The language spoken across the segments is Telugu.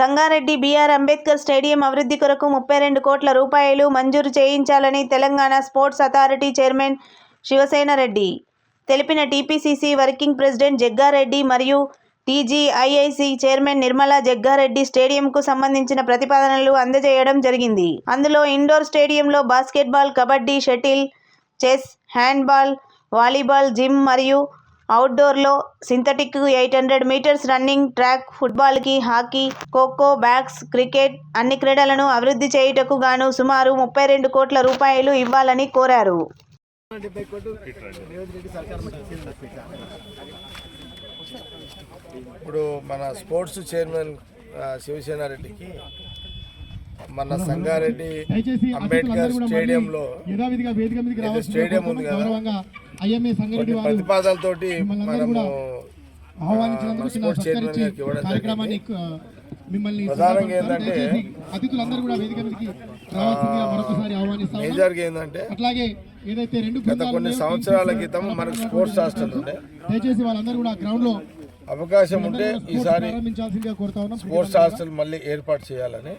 సంగారెడ్డి బీఆర్ అంబేద్కర్ స్టేడియం అభివృద్ధి కొరకు ముప్పై రెండు కోట్ల రూపాయలు మంజూరు చేయించాలని Telangana sports authority chairman Shivasena Reddy. తెలిపిన టీపీసీసీ వర్కింగ్ ప్రెసిడెంట్ జగ్గారెడ్డి మరియు టీజీఐఐసి చైర్మన్ నిర్మలా జగ్గారెడ్డి స్టేడియంకు సంబంధించిన ప్రతిపాదనలు అందజేయడం జరిగింది. అందులో ఇండోర్ స్టేడియంలో basketball kabaddi shuttle chess handball volleyball gym మరియు అవుట్డోర్లో synthetic eight hundred metres running track ఫుట్బాల్కి hockey kho kho బ్యాగ్స్ క్రికెట్ అన్ని క్రీడలను అభివృద్ధి చేయుటకు గాను సుమారు ముప్పై రెండు కోట్ల రూపాయలు ఇవ్వాలని కోరారు. ఇప్పుడు మన స్పోర్ట్స్ చైర్మన్ శివసేన రెడ్డికి మన సంగారెడ్డి అంబేద్కర్ స్టేడియంలో స్టేడియం ఉంది కదా. ప్రతిపాదనలతోటి మనము కార్యక్రమాన్ని మిమ్మల్ని ప్రధానంగా. ఏంటంటే- అతిథులందరూ కూడా వేదిక మీదకి రావాల్సిందిగా మరొకసారి ఆహ్వానిస్తాము మేజర్గా ఏంటంటే అట్లాగే ఏదైతే రెండు గత కొన్ని సంవత్సరాల క్రితం మనకు స్పోర్ట్స్ హాస్టల్ ఉండే దయచేసి వాళ్ళందరూ కూడా గ్రౌండ్లో అవకాశం ఉంటే ఈసారి స్పోర్ట్స్ హాస్టల్ మళ్ళీ ఏర్పాటు చేయాలని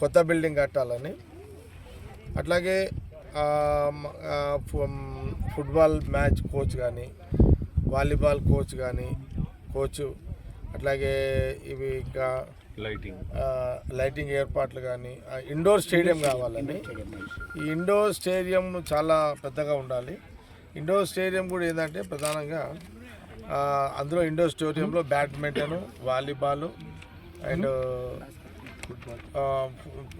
కొత్త బిల్డింగ్ కట్టాలని. అట్లాగే ఫుట్బాల్ మ్యాచ్ కోచ్ కానీ వాలీబాల్ కోచ్ కానీ కోచ్ అట్లాగే ఇవి ఇంకా లైటింగ్ లైటింగ్ ఏర్పాట్లు కానీ ఇండోర్ స్టేడియం కావాలని ఈ ఇండోర్ స్టేడియం చాలా పెద్దగా ఉండాలి. ఇండోర్ స్టేడియం కూడా ఏంటంటే ప్రధానంగా అందులో ఇండోర్ స్టేడియంలో బ్యాడ్మింటన్ వాలీబాల్ అండ్ ఆ,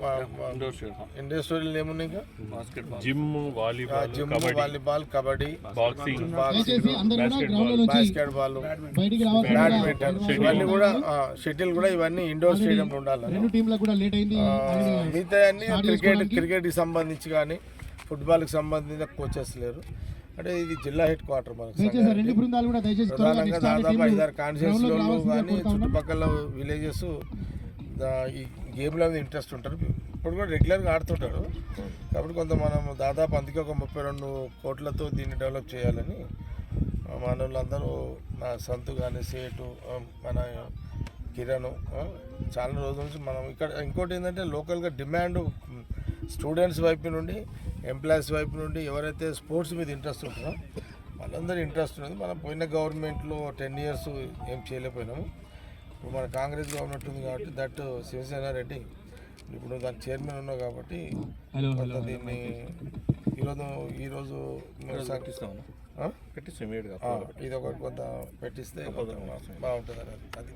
ఆ, ఇండోర్ షేర్ ఇండోర్ స్టేడియం ఏమున్నాయి ఇంకా? Gym volleyball gym kabaddi. Volleyball kabaddi boxing. Basket ball badminton ఇవన్నీ కూడా షటిల్ కూడా ఇవన్నీ ఇండోర్ అయింది. ఆల్రెడీ మిగతా అన్ని క్రికెట్ క్రికెట్కి సంబంధించి కానీ ఫుట్బాల్కి సంబంధించిన కోచెస్ లేరు. అంటే ఇది జిల్లా హెడ్ క్వార్టర్ మనకు దయచేసి ఆ రెండు బృందాలు కూడా దయచేసి త్వరగా ప్రధానంగా దాదాపు ఐదారు రావాల్సిందిగా కానీ. చుట్టుపక్కల విలేజెస్ ఈ గేమ్లో మీద ఇంట్రెస్ట్ ఉంటారు. ఇప్పుడు కూడా రెగ్యులర్గా ఆడుతుంటారు. కాబట్టి కొంత మనం దాదాపు అందుకే ఒక ముప్పై రెండు కోట్లతో దీన్ని డెవలప్ చేయాలని ఆ, నా సంతు కానీ సేటు మన కిరణ్ చాలా రోజుల నుంచి మనం ఇక్కడ ఇంకోటి ఏంటంటే లోకల్గా డిమాండ్ స్టూడెంట్స్ వైపు నుండి ఎంప్లాయీస్ వైపు నుండి ఎవరైతే స్పోర్ట్స్ మీద ఇంట్రెస్ట్ ఉంటుందో వాళ్ళందరూ ఇంట్రెస్ట్ ఉన్నది. మనం పోయిన గవర్నమెంట్లో టెన్ ఇయర్స్ ఏం చేయలేకపోయినాము. ఇప్పుడు మన కాంగ్రెస్ గవర్నమెంట్ ఉంది కాబట్టి దట్ శివసేన రెడ్డి ఇప్పుడు దాని చైర్మన్ ఉన్నావు కాబట్టి దీన్ని ఈరోజు ఈరోజు మీరు సా- ఆ? పెట్టిస్తాం ఇమీడియట్గా ఆ, ఇది ఒకటి కొంత పెట్టిస్తే బాగుంటుంది అది